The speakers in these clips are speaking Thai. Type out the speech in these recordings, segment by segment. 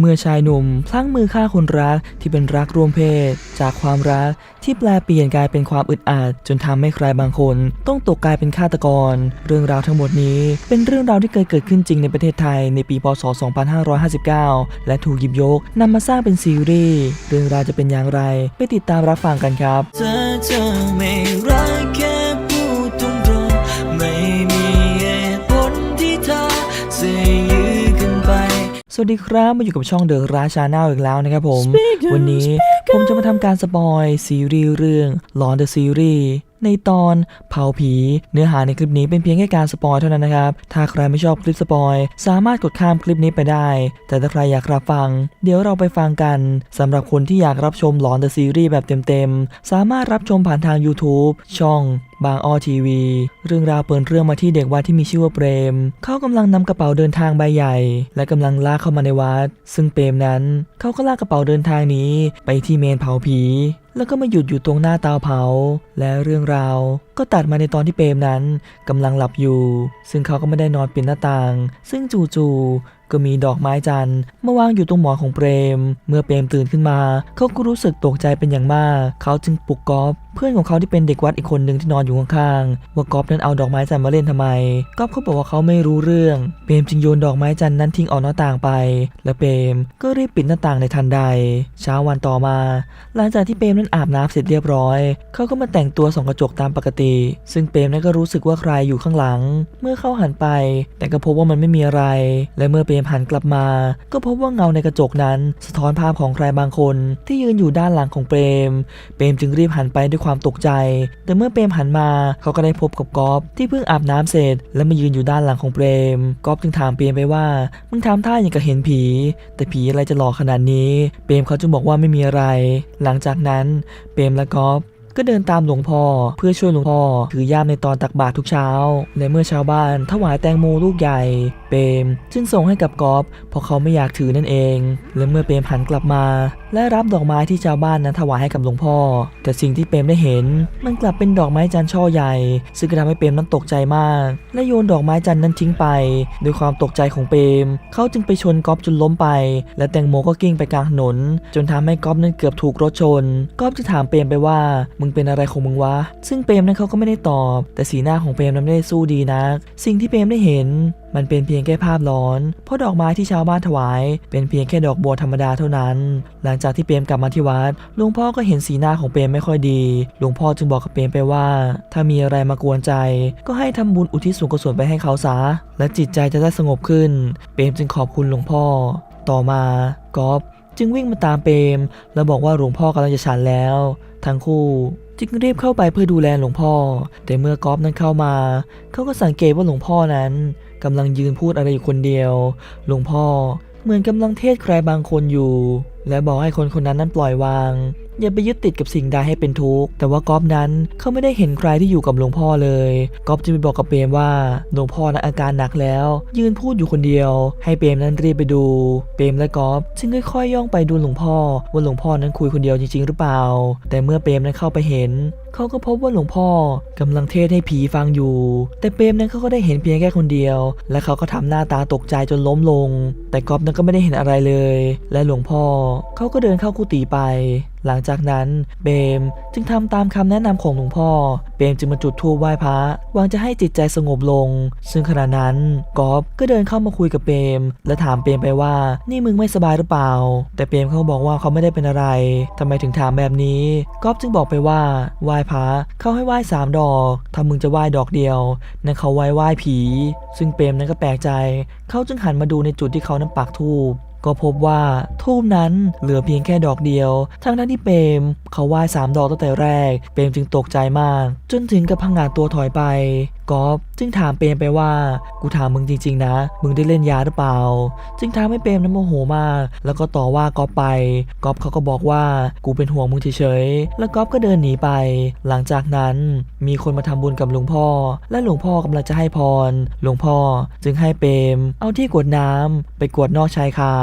เมื่อชายหนุ่มพลั้งมือฆ่าคนรักที่เป็นรักร่วมเพศ จากความรักที่แปลเปลี่ยนกลายเป็นความอึดอัดจนทำให้ใครบางคน ต้องตกกลายเป็นฆาตกร เรื่องราวทั้งหมดนี้ เป็นเรื่องราวที่เคยเกิดขึ้นจริงในประเทศไทยในปีพศ 2559 และถูกหยิบยกนำมาสร้างเป็นซีรีส์เรื่องราวจะเป็นอย่างไร ไปติดตามรับฟังกันครับ วัสดีครับมาอยู่กับช่องเดอะราชาแนลอีกแล้วนะครับผม Speaker วันนี้ผมจะมาทำการสปอยซีรีส์เรื่อง l o n the Series ในตอนเผาผี เนื้อหาในคลิปนี้เป็นเพียงแค่การสปอยเท่านั้นนะครับ ถ้าใครไม่ชอบคลิปสปอยสามารถกดข้ามคลิปนี้ไปได้ แต่ถ้าใครอยากรับฟัง เดี๋ยวเราไปฟังกันสำหรับคนที่อยากรับชม l o n the Series แบบเต็มๆ สามารถรับชมผ่านทาง YouTube ช่อง บางอ้อทีวี เรื่องราวเปิดเรื่องมาที่เด็กวัดที่มีชื่อว่าเปรม เขากำลังนำกระเป๋าเดินทางใบใหญ่ และกำลังลากเข้ามาในวัด ซึ่งเปรมนั้นเขาก็ลากกระเป๋าเดินทางนี้ ไปที่เมนเผาผี แล้วก็มาหยุดอยู่ตรงหน้าเตาเผา และเรื่องราว ก็ตัดมาในตอนที่เปรมนั้นกำลังหลับอยู่ ซึ่งเขาก็ไม่ได้นอนปิดหน้าต่าง ซึ่งจู่ๆ ก็มีดอกไม้จันทร์มาวางอยู่ตรงหมอนของเปรม เมื่อเปรมตื่นขึ้นมา เขาก็รู้สึกตกใจเป็นอย่างมาก เขาจึงปลุกกอฟเพื่อนของเขาที่เป็นเด็กวัดอีกคนหนึ่งที่นอนอยู่ข้างๆว่ากอฟนั้นเอาดอกไม้จันทร์มาเล่นทำไมกอฟเขาบอกว่าเขาไม่รู้เรื่อง เปรมจึงโยนดอกไม้จันทร์นั้นทิ้งออกหน้าต่างไป และเปรมก็รีบปิดหน้าต่างในทันใด เช้าวันต่อมา หลังจากที่เปรมนั้นอาบน้ำเสร็จเรียบร้อย เขาก็มาแต่งตัวส่องกระจกตามปกติ ซึ่งเปรมนั้นก็รู้สึกว่าใครอยู่ข้างหลัง เมื่อเขาหันไป แต่ก็พบว่ามันไม่มีอะไร และเมื่อเปรมหันกลับมา ก็พบว่าเงาในกระจกนั้น สะท้อนภาพของใครบางคนที่ยืนอยู่ด้านหลังของเปรม เปรมจึงรีบหันไปด้วยความตกใจ แต่เมื่อเปรมหันมา เขาก็ได้พบกับกอฟที่เพิ่งอาบน้ำเสร็จ และมายืนอยู่ด้านหลังของเปรมกอฟจึงถามเปรมไปว่ามึงทำท่าอย่างกับเห็นผี แต่ผีอะไรจะหลอกขนาดนี้ เปรมเขาจึงบอกว่าไม่มีอะไร หลังจากนั้นเปรมและกอฟ ก็เดินตามหลวงพ่อเพื่อช่วยหลวงพ่อถือย่ามในตอนตักบาตรทุกเช้า และเมื่อชาวบ้านถวายแตงโมลูกใหญ่เปรมจึงส่งให้กับกอบเพราะเขาไม่อยากถือนั่นเอง และเมื่อเปรมหันกลับมา และรับดอกไม้ที่ชาวบ้านนั้นถวายให้กับหลวงพ่อ แต่สิ่งที่เปรมได้เห็น มันกลับเป็นดอกไม้จันทร์ช่อใหญ่ ซึ่งทำให้เปรมนั้นตกใจมาก และโยนดอกไม้จันทร์นั้นทิ้งไป ด้วยความตกใจของเปรม เขาจึงไปชนก๊อบจนล้มไป และแตงโมก็กิ้งไปกลางถนน จนทำให้ก๊อบนั้นเกือบถูกรถชนก๊อบจะถามเปรมไปว่ามึงเป็นอะไรของมึงวะ ซึ่งเปรมนั้นเขาก็ไม่ได้ตอบ แต่สีหน้าของเปรมนั้นไม่ได้สู้ดีนัก สิ่งที่เปรมได้เห็นมันเป็นเพียงแค่ภาพหลอน เพราะดอกไม้ที่ชาวบ้านถวาย เป็นเพียงแค่ดอกบัวธรรมดาเท่านั้น หลังจากที่เปรมกลับมาที่วัดลวงพ่อก็เห็นสีหน้าของเปรมไม่ค่อยดีลวงพ่อจึงบอกกับเปรมไปว่า ถ้ามีอะไรมากวนใจ ก็ให้ทำบุญอุทิศส่วนกุศลไปให้เขาซะและจิตใจจะได้สงบขึ้น เปรมจึงขอบคุณหลวงพ่อ ต่อมากอฟจึงวิ่งมาตามเปรมแล้วบอกว่าหลวงพ่อกำลังจะฉันแล้ว ทั้งคู่จึงรีบเข้าไปเพื่อดูแลหลวงพ่อ แต่เมื่อกอฟนั้นเข้ามา เขาก็สังเกตว่าหลวงพ่อนั้น กำลังยืนพูดอะไรอยู่คนเดียว หลวงพ่อเหมือนกำลังเทศใครบางคนอยู่ และบอกให้คนคนนั้นนั้นปล่อยวาง อย่าไปยึดติดกับสิ่งใดให้เป็นทุกข์แต่ว่ากอฟนั้นเขาไม่ได้เห็นใครที่อยู่กับหลวงพ่อเลยกอฟจึงไปบอกกับเปรมว่าหลวงพ่อนั้นอาการหนักแล้ว ยืนพูดอยู่คนเดียว ให้เปรมนั้นรีบไปดู เปรมและกอฟจึงค่อยๆย่องไปดูหลวงพ่อว่าหลวงพ่อนั้นคุยคนเดียวจริงๆ หรือเปล่า แต่เมื่อเปรมนั้นเข้าไปเห็นเขาก็พบว่าหลวงพ่อกำลังเทศให้ผีฟังอยู่ แต่เปรมนั้นเขาก็ได้เห็นเพียงแค่คนเดียว และเขาก็ทำหน้าตาตกใจจนล้มลง แต่กอบนั้นก็ไม่ได้เห็นอะไรเลย และหลวงพ่อเขาก็เดินเข้ากุฏิไป หลังจากนั้นเบมจึงทำตามคำแนะนำของหลวงพ่อ เปรมจึงมาจุดธูปไหว้พระหวังจะให้จิตใจสงบลง ซึ่งขณะนั้นกอฟก็เดินเข้ามาคุยกับเปรมและถามเปรมไปว่า นี่มึงไม่สบายหรือเปล่า แต่เปรมเขาบอกว่าเขาไม่ได้เป็นอะไรทำไมถึงถามแบบนี้กอฟจึงบอกไปว่าไหว้พระเขาให้ไหว้สามดอกถ้ามึงจะไหว้ดอกเดียวนั่นเขาไหว้ไหว้ผี ซึ่งเปรมนั้นก็แปลกใจ เขาจึงหันมาดูในจุดที่เขานั้นปักธูป ก็พบว่าทูบนั้นเหลือเพียงแค่ดอกเดียว ทั้งนั้นที่เปรมเขาไหว้สามดอกตั้งแต่แรก เปรมจึงตกใจมาก จนถึงกับพังงาดตัวถอยไป กอฟจึงถามเปรมไปว่า กูถามมึงจริง ๆ นะ มึงได้เล่นยาหรือเปล่า จึงทำให้เปรมนั้นโมโหมาก แล้วก็ต่อว่ากอฟไปกอฟเขาก็บอกว่ากูเป็นห่วงมึงเฉยๆแล้วกอฟก็เดินหนีไป หลังจากนั้นมีคนมาทำบุญกับหลวงพ่อ และหลวงพ่อกำลังจะให้พร หลวงพ่อจึงให้เปรม เอาที่กวดน้ำไปกวดนอกชายคา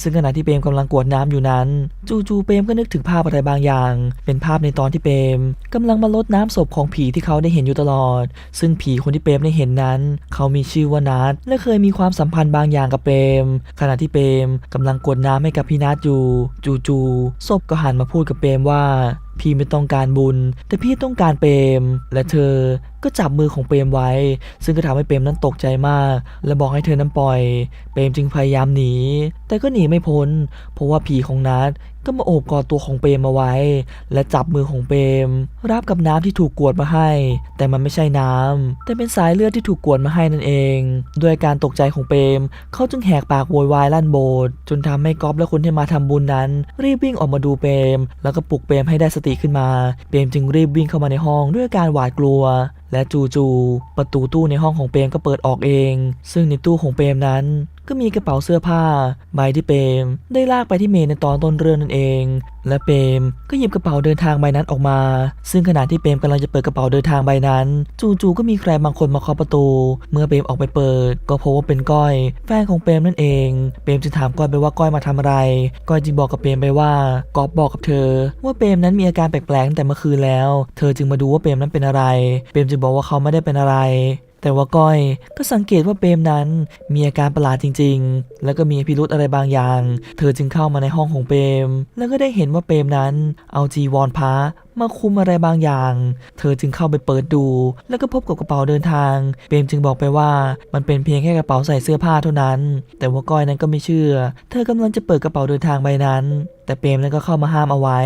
ซึ่งขณะที่เปรมกำลังกวดน้ำอยู่นั้น จู่ๆเปรมก็นึกถึงภาพอะไรบางอย่าง เป็นภาพในตอนที่เปรมกำลังมาลดน้ำศพของผีที่เขาได้เห็นอยู่ตลอด ซึ่งผีผีคนที่เปรมได้เห็นนั้น เขามีชื่อว่านัทและเคยมีความสัมพันธ์บางอย่างกับเปรม ขณะที่เปรมกำลังกดน้ำให้กับพี่นัทอยู่จู่ๆศพก็หันมาพูดกับเปรมว่าพี่ไม่ต้องการบุญ แต่พี่ต้องการเปรม และเธอก็จับมือของเปรมไว้ ซึ่งก็ทำให้เปรมนั้นตกใจมาก และบอกให้เธอนั้นปล่อย เปรมจึงพยายามหนี แต่ก็หนีไม่พ้น เพราะว่าผีของนัทก็มาโอบกอดตัวของเปรมมาไว้ และจับมือของเปรมรับกับน้ำที่ถูกกวดมาให้ แต่มันไม่ใช่น้ำแต่เป็นสายเลือดที่ถูกกวดมาให้นั่นเอง ด้วยการตกใจของเปรมเขาจึงแหกปากโวยวายลั่นโบสจนทำให้ก๊อฟและคนที่มาทำบุญนั้น รีบวิ่งออกมาดูเปรมแล้วก็ปลุกเปรมให้ได้สติขึ้นมา เปรมจึงรีบวิ่งเข้ามาในห้องด้วยการหวาดกลัว แและจู่ๆประตูตู้ในห้องของเปรมก็เปิดออกเอง ซึ่งในตู้ของเปรมนั้น ก็มีกระเป๋าเสื้อผ้า ใบที่เปรมได้ลากไปที่เมนในตอนต้นเรื่องนั่นเอง และเปรมก็หยิบกระเป๋าเดินทางใบนั้นออกมา ซึ่งขณะที่เปรมกำลังจะเปิดกระเป๋าเดินทางใบนั้น จู่ๆก็มีใครบางคนมาเคาะประตู เมื่อเปรมออกไปเปิด ก็พบว่าเป็นก้อย แฟนของเปรมนั่นเอง เปรมจึงถามก้อยไปว่าก้อยมาทำอะไร ก้อยจึงบอกกับเปรมไปว่ากอฟบอกกับเธอ ว่าเปรมนั้นมีอาการแปลกๆตั้งแต่เมื่อคืนแล้ว เธอจึงมาดูว่าเปรมนั้นเป็นอะไร เปรมจึงบอกว่าเขาไม่ได้เป็นอะไร แต่ว่าก้อยก็สังเกตว่าเปรมนั้นมีอาการประหลาดจริง ๆ แล้วก็มีพิรุธอะไรบางอย่าง เธอจึงเข้ามาในห้องของเปรม แล้วก็ได้เห็นว่าเปรมนั้นเอาจีวรพระมาคุมอะไรบางอย่าง เธอจึงเข้าไปเปิดดู แล้วก็พบกับกระเป๋าเดินทาง เปรมจึงบอกไปว่ามันเป็นเพียงแค่กระเป๋าใส่เสื้อผ้าเท่านั้น แต่ว่าก้อยนั้นก็ไม่เชื่อ เธอกำลังจะเปิดกระเป๋าเดินทางใบนั้น แต่เปรมนั้นก็เข้ามาห้ามเอาไว้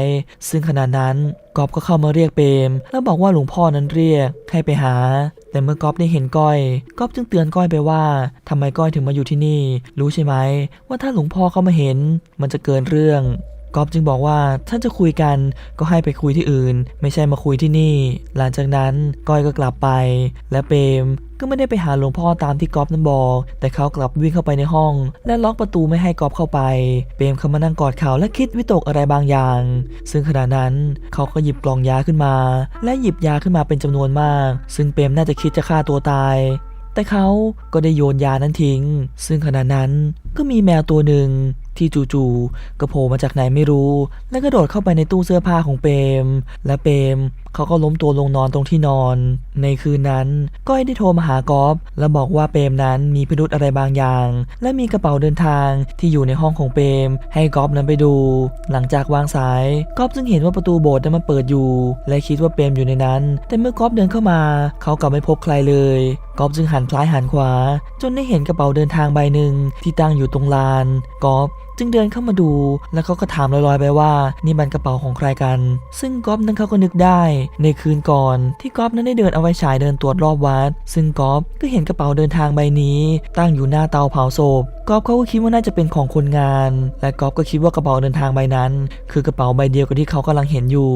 ซึ่งขณะนั้นกอบก็เข้ามาเรียกเปรม แล้วบอกว่าหลวงพ่อนั้นเรียกให้ไปหา แต่เมื่อก๊อฟได้เห็นก้อยก๊อฟจึงเตือนก้อยไปว่าทำไมก้อยถึงมาอยู่ที่นี่ รู้ใช่ไหมว่าถ้าหลวงพ่อเข้ามาเห็น มันจะเกินเรื่อง ก๊อฟจึงบอกว่าถ้าจะคุยกันก็ให้ไปคุยที่อื่น ไม่ใช่มาคุยที่นี่ หลังจากนั้นก้อยก็กลับไป และเปมก็ไม่ได้ไปหาหลวงพ่อตามที่ก๊อฟนั้นบอก แต่เขากลับวิ่งเข้าไปในห้อง และล็อกประตูไม่ให้ก๊อฟเข้าไป เปมเขามานั่งกอดเขาและคิดวิตกอะไรบางอย่าง ซึ่งขณะนั้นเขาก็หยิบกล่องยาขึ้นมา และหยิบยาขึ้นมาเป็นจำนวนมาก ซึ่งเปมน่าจะคิดจะฆ่าตัวตายแต่เขาก็ได้โยนยานั้นทิ้ง ซึ่งขณะนั้นก็มีแมวตัวหนึ่ง ที่จู่ๆก็โผล่มาจากไหนไม่รู้ แล้วก็โดดเข้าไปในตู้เสื้อผ้าของเปม และเปมเขาก็ล้มตัวลงนอนตรงที่นอน ในคืนนั้นก้อยได้โทรมาหากอฟและบอกว่าเปมนั้นมีพิรุธอะไรบางอย่าง และมีกระเป๋าเดินทางที่อยู่ในห้องของเปม ให้กอฟนั้นไปดู หลังจากวางสายกอฟจึงเห็นว่าประตูโบสถ์นั้นมันเปิดอยู่ และคิดว่าเปมอยู่ในนั้น แต่เมื่อกอฟเดินเข้ามา เขากลับไม่พบใครเลยกอฟจึงหันซ้ายหันขวา จนได้เห็นกระเป๋าเดินทางใบหนึ่งที่ตั้งอยู่ตรงลานกอฟ จึงเดินเข้ามาดู แล้วเขาก็ถามลอยๆไปว่านี่มันกระเป๋าของใครกัน ซึ่งก๊อฟนั้นเขาก็นึกได้ ในคืนก่อนที่ก๊อฟนั้นได้เดินเอาไว้ฉายเดินตรวจรอบวัด ซึ่งก๊อฟก็เห็นกระเป๋าเดินทางใบนี้ ตั้งอยู่หน้าเตาเผาศพก๊อฟเขาก็คิดว่าน่าจะเป็นของคนงาน และก๊อฟก็คิดว่ากระเป๋าเดินทางใบนั้น คือกระเป๋าใบเดียวกับที่เขากำลังเห็นอยู่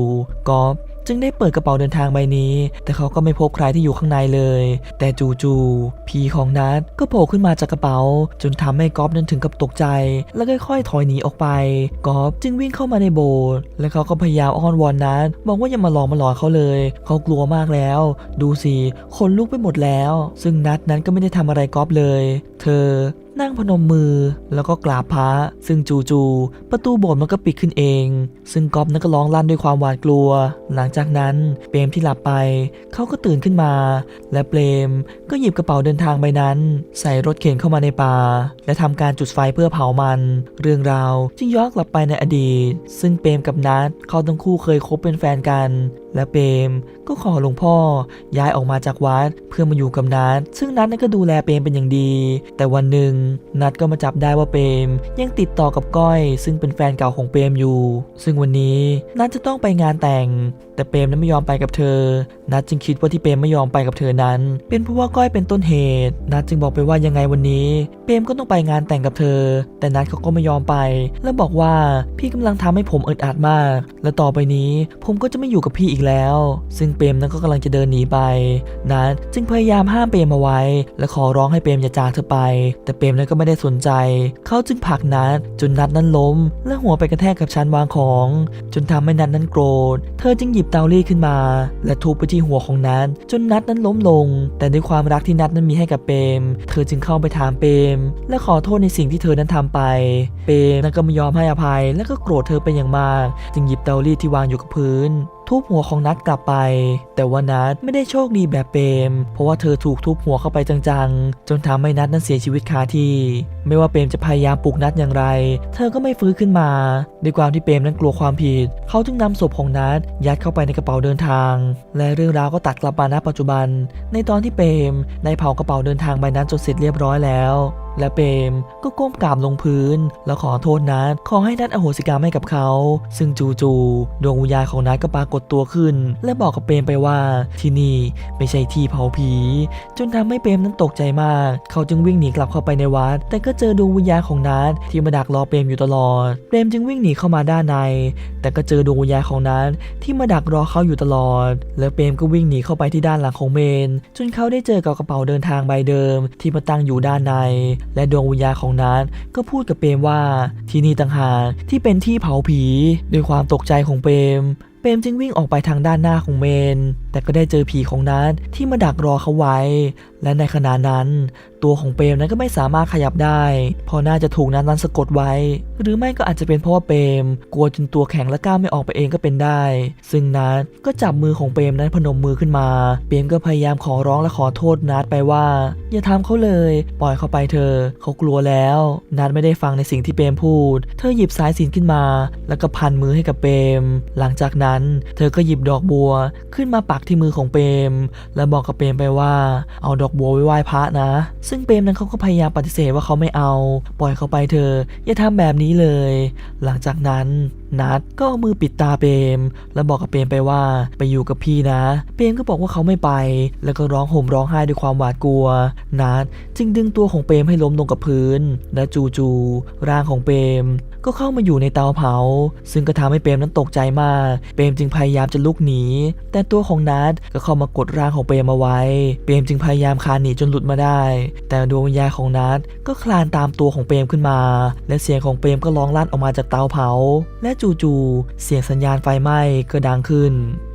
ก๊อฟ จึงได้เปิดกระเป๋าเดินทางใบนี้ แต่เขาก็ไม่พบใครที่อยู่ข้างในเลย แต่จู่ๆผีของนัทก็โผล่ขึ้นมาจากกระเป๋า จนทำให้ก๊อฟนั้นถึงกับตกใจ แล้วค่อยๆถอยหนีออกไปก๊อฟจึงวิ่งเข้ามาในโบสถ์และเขาก็พยายามอ้อนวอนนัทบอกว่าอย่ามาหลอกมาหลอนเขาเลย เขากลัวมากแล้ว ดูสิคนลุกไปหมดแล้ว ซึ่งนัทนั้นก็ไม่ได้ทำอะไรก๊อฟเลย เธอ นั่งพนมมือแล้วก็กราบพระ ซึ่งจู่ๆประตูโบสถ์มันก็ปิดขึ้นเอง ซึ่งก๊อฟนั้นก็ร้องลั่นด้วยความหวาดกลัว หลังจากนั้นเปรมที่หลับไป เขาก็ตื่นขึ้นมา และเปรมก็หยิบกระเป๋าเดินทางใบนั้น ใส่รถเข็นเข้ามาในป่า และทำการจุดไฟเพื่อเผามัน เรื่องราวจึงย้อนกลับไปในอดีต ซึ่งเปรมกับนัทเขาทั้งคู่เคยคบเป็นแฟนกัน และเปมก็ขอหลวงพ่อย้ายออกมาจากวัดเพื่อมาอยู่กับนัทซึ่งนัทนั้นก็ดูแลเปมเป็นอย่างดี แต่วันหนึ่งนัทก็มาจับได้ว่าเปมยังติดต่อกับก้อย ซึ่งเป็นแฟนเก่าของเปมอยู่ ซึ่งวันนี้นัทจะต้องไปงานแต่ง แต่เปมนั้นไม่ยอมไปกับเธอ นัทจึงคิดว่าที่เปมไม่ยอมไปกับเธอนั้น เป็นเพราะว่าก้อยเป็นต้นเหตุ นัทจึงบอกไปว่ายังไงวันนี้ เปมก็ต้องไปงานแต่งกับเธอ แต่นัทเขาก็ไม่ยอมไป แล้วบอกว่าพี่กำลังทำให้ผมอึดอัดมาก และต่อไปนี้ผมก็จะไม่อยู่กับพี่อีกแล้ว ซึ่งเปรมนั้นก็กำลังจะเดินหนีไป นัทจึงพยายามห้ามเปรมเอาไว้ และขอร้องให้เปรมอย่าจากเธอไป แต่เปรมนั้นก็ไม่ได้สนใจ เขาจึงผลักนัทจนนัทนั้นล้ม และหัวไปกระแทกกับชั้นวางของ จนทำให้นัทนั้นโกรธ เธอจึงหยิบเตารีดขึ้นมา และทุบไปที่หัวของนัทจนนัทนั้นล้มลง แต่ด้วยความรักที่นัทนั้นมีให้กับเปรม เธอจึงเข้าไปถามเปรม และขอโทษในสิ่งที่เธอนั้นทำไป เปรมนั้นก็ไม่ยอมให้อภัย และก็โกรธเธอเป็นอย่างมาก จึงหยิบเตารีดที่วางอยู่กับพื้นทุบหัวของนัดกลับไป แต่ว่านัดไม่ได้โชคดีแบบเปรมเพราะว่าเธอถูกทุบหัวเข้าไปจังๆ จนทำให้นัดนั้นเสียชีวิตคาที่ ไม่ว่าเปรมจะพยายามปลุกนัดอย่างไร เธอก็ไม่ฟื้นขึ้นมาด้วยความที่เปรมนั้นกลัวความผิด เขาจึงนำศพของนัดยัดเข้าไปในกระเป๋าเดินทาง และเรื่องราวก็ตัดกลับมาณปัจจุบัน ในตอนที่เปรมได้เผากระเป๋าเดินทางใบนั้นจนเสร็จเรียบร้อยแล้ว และเปมก็ก้มกราบลงพื้น แล้วขอโทษนัดขอให้นัดอโหสิกรรมให้กับเขา ซึ่งจู่ๆดวงวิญญาณของนัดก็ปรากฏตัวขึ้น และบอกกับเปมไปว่าที่นี่ไม่ใช่ที่เผาผี จนทำให้เปมนั้นตกใจมาก เขาจึงวิ่งหนีกลับเข้าไปในวัด แต่ก็เจอดวงวิญญาณของนัดที่มาดักรอเปมอยู่ตลอด เปมจึงวิ่งหนีเข้ามาด้านใน แต่ก็เจอดวงวิญญาณของนัดที่มาดักรอเขาอยู่ตลอด แล้วเปมก็วิ่งหนีเข้าไปที่ด้านหลังของเมน จนเขาได้เจอกับกระเป๋าเดินทางใบเดิม ที่มาตั้งอยู่ด้านในและดวงวิญญาณของนัดก็พูดกับเปรมว่าที่นี่ต่างหากที่เป็นที่เผาผี ด้วยความตกใจของเปรมเปรมจึงวิ่งออกไปทางด้านหน้าของเมน แต่ก็ได้เจอผีของนัดที่มาดักรอเขาไว้ และในขณะนั้น ตัวของเปรมนั้นก็ไม่สามารถขยับได้เพราะน่าจะถูกนัดนั้นสะกดไว้ หรือไม่ก็อาจจะเป็นเพราะว่าเปรม กลัวจนตัวแข็งและก้าวไม่ออกไปเองก็เป็นได้ ซึ่งนัดก็จับมือของเปรมนั้นพนมมือขึ้นมา เปรมก็พยายามขอร้องและขอโทษนัดไปว่า อย่าทำเขาเลย ปล่อยเขาไปเถอเขากลัวแล้วนัดไม่ได้ฟังในสิ่งที่เปรมพูด เธอหยิบสายสินขึ้นมา แล้วก็พันมือให้กับเปรม หลังจากนั้น เธอก็หยิบดอกบัวขึ้นมาปักที่มือของเปม และบอกกับเปมไปว่าเอาดอกบัวไว้ไหว้พระนะ ซึ่งเปมนั้นเขาก็พยายามปฏิเสธว่าเขาไม่เอา ปล่อยเขาไปเธออย่าทำแบบนี้เลย หลังจากนั้น นัดก็เอามือปิดตาเปรมแล้วบอกกับเปรมไปว่าไปอยู่กับพี่นะ เปรมก็บอกว่าเขาไม่ไป แล้วก็ร้องห่มร้องไห้ด้วยความหวาดกลัว นัดจึงดึงตัวของเปรมให้ล้มลงกับพื้น และจู่ๆร่างของเปรมก็เข้ามาอยู่ในเตาเผา ซึ่งก็ทำให้เปรมนั้นตกใจมาก เปรมจึงพยายามจะลุกหนี แต่ตัวของนัดก็เข้ามากดร่างของเปรมเอาไว้ เปรมจึงพยายามคลานหนีจนหลุดมาได้ แต่ดวงวิญญาณของนัดก็คลานตามตัวของเปรมขึ้นมา และเสียงของเปรมก็ร้องลั่นออกมาจากเตาเผา และจจู่ๆ เสียงสัญญาณไฟไหม้ก็ดังขึ้น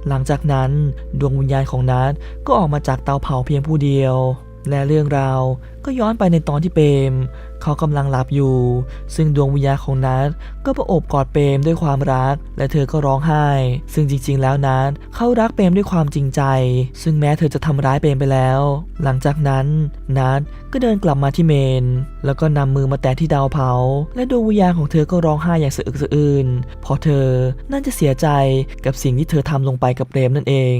หลังจากนั้นดวงวิญญาณของนัทก็ออกมาจากเตาเผาเพียงผู้เดียว และเรื่องราวก็ย้อนไปในตอนที่เปรม เขากำลังหลับอยู่ ซึ่งดวงวิญญาณของนัทก็ประโอบกอดเปรมด้วยความรัก และเธอก็ร้องไห้ ซึ่งจริง ๆ แล้วนัทเขารักเปรมด้วยความจริงใจ ซึ่งแม้เธอจะทำร้ายเปรมไปแล้ว หลังจากนั้นนัทก็เดินกลับมาที่เมน แล้วก็นำมือมาแตะที่ดาวเผา และดวงวิญญาณของเธอก็ร้องไห้อย่างสะอึกสะอื้นเพราะเธอน่าจะเสียใจกับสิ่งที่เธอทำลงไปกับเปรมนั่นเอง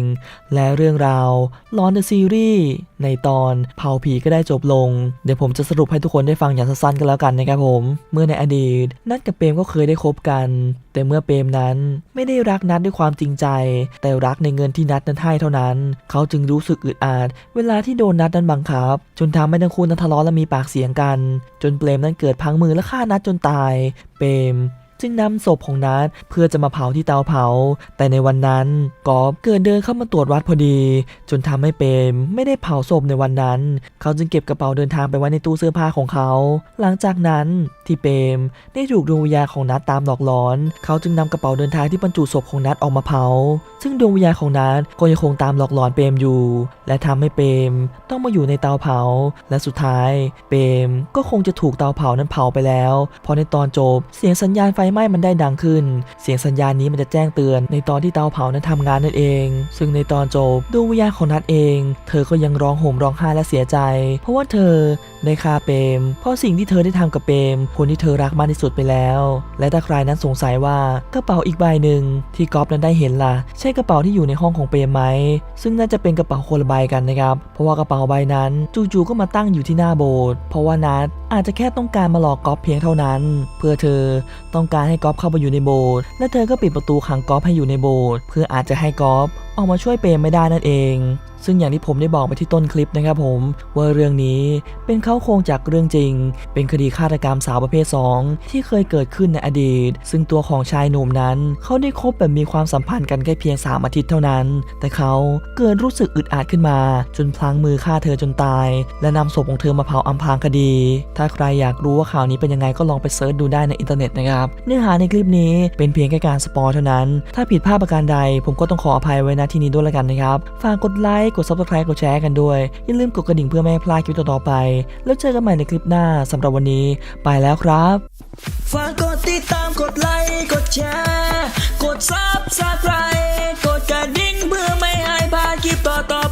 และเรื่องราวลอนเดอะซีรีส์ในตอนเผาผีก็ได้จบลงเดี๋ยวผมจะสรุปให้ทุกคนได้ฟังอย่างสั้นๆกันแล้วกันนะครับผม เมื่อในอดีต นัดกับเปรมก็เคยได้คบกัน แต่เมื่อเปรมนั้นไม่ได้รักนัดด้วยความจริงใจ แต่รักในเงินที่นัดนั้นให้เท่านั้น เขาจึงรู้สึกอึดอัดเวลาที่โดนนัดนั้นบังคับ จนทำให้ทั้งคู่นั้นทะเลาะและมีปากเสียงกัน จนเปรมนั้นเกิดพังมือและฆ่านัดจนตาย เปรม จึงนำศพของนัดเพื่อจะมาเผาที่เตาเผา แต่ในวันนั้นกอบเกิดเดินเข้ามาตรวจวัดพอดี จนทำให้เปรมไม่ได้เผาศพในวันนั้น เขาจึงเก็บกระเป๋าเดินทางไปไว้ในตู้เสื้อผ้าของเขา หลังจากนั้นที่เปรมได้ถูกดวงวิญญาณของนัดตามหลอกหลอน เขาจึงนำกระเป๋าเดินทางที่บรรจุศพของนัดออกมาเผา ซึ่งดวงวิญญาณของนัดก็ยังคงตามหลอกหลอนเปรมอยู่ และทำให้เปรมต้องมาอยู่ในเตาเผา และสุดท้าย เปรมก็คงจะถูกเตาเผานั้นเผาไปแล้วเพราะในตอนจบเสียงสัญญาณไฟไหม้มันได้ดังขึ้น เสียงสัญญาณนี้มันจะแจ้งเตือน ในตอนที่เตาเผานั้นทำงานนั่นเอง ซึ่งในตอนจบดวงวิญญาณของนัดเอง เธอก็ยังร้องโห่มร้องไห้และเสียใจ เพราะว่าเธอได้ฆ่าเปรมเพราะสิ่งที่เธอได้ทำกับเปรมคนที่เธอรักมากที่สุดไปแล้ว และถ้าใครนั้นสงสัยว่ากระเป๋าอีกใบหนึ่งที่ก๊อฟนั้นได้เห็นล่ะ ใช่กระเป๋าที่อยู่ในห้องของเปรมไหม ซึ่งน่าจะเป็นกระเป๋าคนละใบกันนะครับ เพราะว่ากระเป๋าใบนั้นจู่ๆก็มาตั้งอยู่ที่หน้าโบสถ์เพราะว่านัดอาจจะแค่ต้องการมาหลอกก๊อฟเพียงเท่านั้น เพื่อเธอต้องการให้ก๊อฟเข้าไปอยู่ในโบสถ์และเธอก็ปิดประตูขังก๊อฟให้อยู่ในโบสถ์เพื่ออาจจะให้ก๊อฟ ออกมาช่วยเปรมไม่ได้นั่นเอง ซึ่งอย่างที่ผมได้บอกไปที่ต้นคลิปนะครับผมว่าเรื่องนี้เป็นเข้าโครงจากเรื่องจริง เป็นคดีฆาตกรรมสาวประเภท 2 ที่เคยเกิดขึ้นในอดีต ซึ่งตัวของชายหนุ่มนั้น เขาได้คบแบบมีความสัมพันธ์กันแค่เพียง3อาทิตย์เท่านั้น แต่เขาเกิดรู้สึกอึดอัดขึ้นมา จนพลั้งมือฆ่าเธอจนตาย และนำศพของเธอมาเผาอำพรางคดี ถ้าใครอยากรู้ว่าข่าวนี้เป็นยังไงก็ลองไปเซิร์ชดูได้ในอินเทอร์เน็ตนะครับเนื้อหาในคลิปนี้เป็นเพียงแค่การสปอยเท่านั้น ถ้าผิดพลาดประการใด ผมก็ต้องขออภัยไว้ณที่นี้ด้วยละกันนะครับ ฝากกดไลค์ กด subscribe กดแชร์กันด้วย อย่าลืมกดกระดิ่งเพื่อไม่ให้พลาดคลิปต่อๆไป แล้วเจอกันใหม่ในคลิปหน้าสำหรับวันนี้ ไปแล้วครับ ฝากกดติดตาม กดไลค์ กดแชร์ กด subscribe กดกระดิ่งเพื่อไม่ให้พลาดคลิปต่อๆ